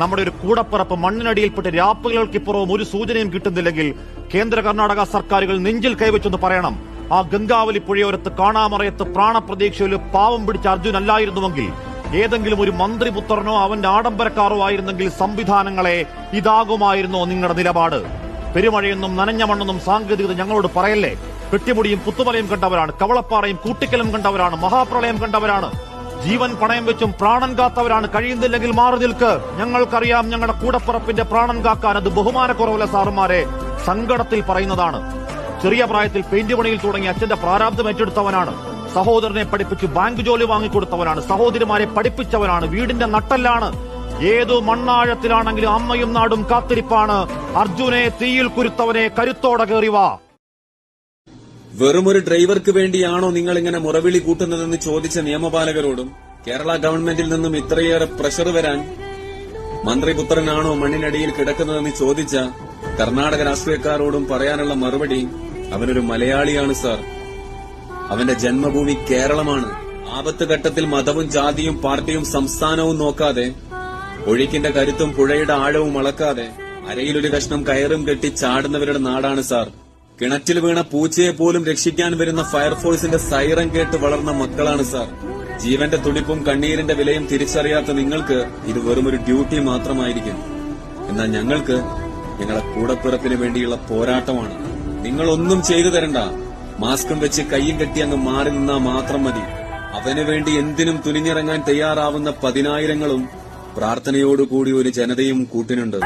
നമ്മുടെ ഒരു കൂടപ്പിറപ്പ് മണ്ണിനടിയിൽപ്പെട്ട് രാപ്പുകൾക്കിപ്പുറവും ഒരു സൂചനയും കിട്ടുന്നില്ലെങ്കിൽ കേന്ദ്ര കർണാടക സർക്കാരുകൾ നെഞ്ചിൽ കൈവച്ചെന്ന് പറയണം. ആ ഗംഗാവലി പുഴയോരത്ത് കാണാമറയത്ത് പ്രാണപ്രതീക്ഷയിൽ പാവം പിടിച്ച അർജുൻ അല്ലായിരുന്നുവെങ്കിൽ ഏതെങ്കിലും ഒരു മന്ത്രിപുത്രനോ അവന്റെ ആഡംബരക്കാരോ ആയിരുന്നെങ്കിൽ സംവിധാനങ്ങളെ ഇതാകുമായിരുന്നോ നിങ്ങളുടെ നിലപാട്. പെരുമഴയെന്നും നനഞ്ഞ മണ്ണെന്നും സാങ്കേതികത ഞങ്ങളോട് പറയല്ലേ? പെട്ടിമുടിയും പുത്തുമലയും കണ്ടവരാണ് കവളപ്പാറയും കൂട്ടിക്കലും കണ്ടവരാണ് മഹാപ്രളയം കണ്ടവരാണ്. ജീവൻ പണയം വെച്ചും പ്രാണൻ കാത്തവരാണ്. കഴിയുന്നില്ലെങ്കിൽ മാറി നിൽക്ക്. ഞങ്ങൾക്കറിയാം ഞങ്ങളുടെ കൂടപ്പുറപ്പിന്റെ പ്രാണൻ കാക്കാൻ അത് ബഹുമാനക്കുറവല്ല സാറുമാരെ സങ്കടത്തിൽ പറയുന്നതാണ്. ചെറിയ പ്രായത്തിൽ പെയിന്റ് പണിയിൽ തുടങ്ങി അച്ഛന്റെ പ്രാരാബ്ദം ഏറ്റെടുത്തവനാണ്. സഹോദരനെ പഠിപ്പിച്ച് ബാങ്ക് ജോലി വാങ്ങിക്കൊടുത്തവനാണ്. സഹോദരിമാരെ പഠിപ്പിച്ചവനാണ്. വീടിന്റെ നട്ടല്ലാണ്. ഏതു മണ്ണാഴത്തിലാണെങ്കിലും അമ്മയും നാടും കാത്തിരിപ്പാണ്. അർജുനെ തീയിൽ കുരുത്തവനെ കരുത്തോടെ കയറിവാ വെറുമൊരു ഡ്രൈവർക്ക് വേണ്ടിയാണോ നിങ്ങൾ ഇങ്ങനെ മുറവിളി കൂട്ടുന്നതെന്ന് ചോദിച്ച നിയമപാലകരോടും കേരള ഗവൺമെന്റിൽ നിന്നും ഇത്രയേറെ പ്രഷർ വരാൻ മന്ത്രിപുത്രനാണോ മണ്ണിനടിയിൽ കിടക്കുന്നതെന്ന് ചോദിച്ച കർണാടക രാഷ്ട്രീയക്കാരോടും പറയാനുള്ള മറുപടി അവനൊരു മലയാളിയാണ് സാർ അവന്റെ ജന്മഭൂമി കേരളമാണ്. ആപത്ത് ഘട്ടത്തിൽ മതവും ജാതിയും പാർട്ടിയും സംസ്ഥാനവും നോക്കാതെ ഒഴുക്കിന്റെ കരുത്തും പുഴയുടെ ആഴവും അളക്കാതെ അരയിലൊരു കഷ്ണം കയറും കെട്ടി ചാടുന്നവരുടെ നാടാണ് സാർ കിണറ്റിൽ വീണ പൂച്ചയെ പോലും രക്ഷിക്കാൻ വരുന്ന ഫയർഫോഴ്സിന്റെ സൈറം കേട്ട് വളർന്ന മക്കളാണ് സാർ. ജീവന്റെ തുടിപ്പും കണ്ണീരിന്റെ വിലയും തിരിച്ചറിയാത്ത നിങ്ങൾക്ക് ഇത് വെറുമൊരു ഡ്യൂട്ടി മാത്രമായിരിക്കും. എന്നാൽ ഞങ്ങൾക്ക് ഞങ്ങളെ കൂടപ്പിറപ്പിന് വേണ്ടിയുള്ള പോരാട്ടമാണ്. നിങ്ങൾ ഒന്നും ചെയ്തു തരണ്ട. മാസ്കും വെച്ച് കൈയും കെട്ടി അങ്ങ് മാറി നിന്നാ മാത്രം മതി. അവന് വേണ്ടി എന്തിനും തുനിഞ്ഞിറങ്ങാൻ തയ്യാറാവുന്ന പതിനായിരങ്ങളും പ്രാർത്ഥനയോടുകൂടി ഒരു ജനതയും കൂട്ടിനുണ്ട്.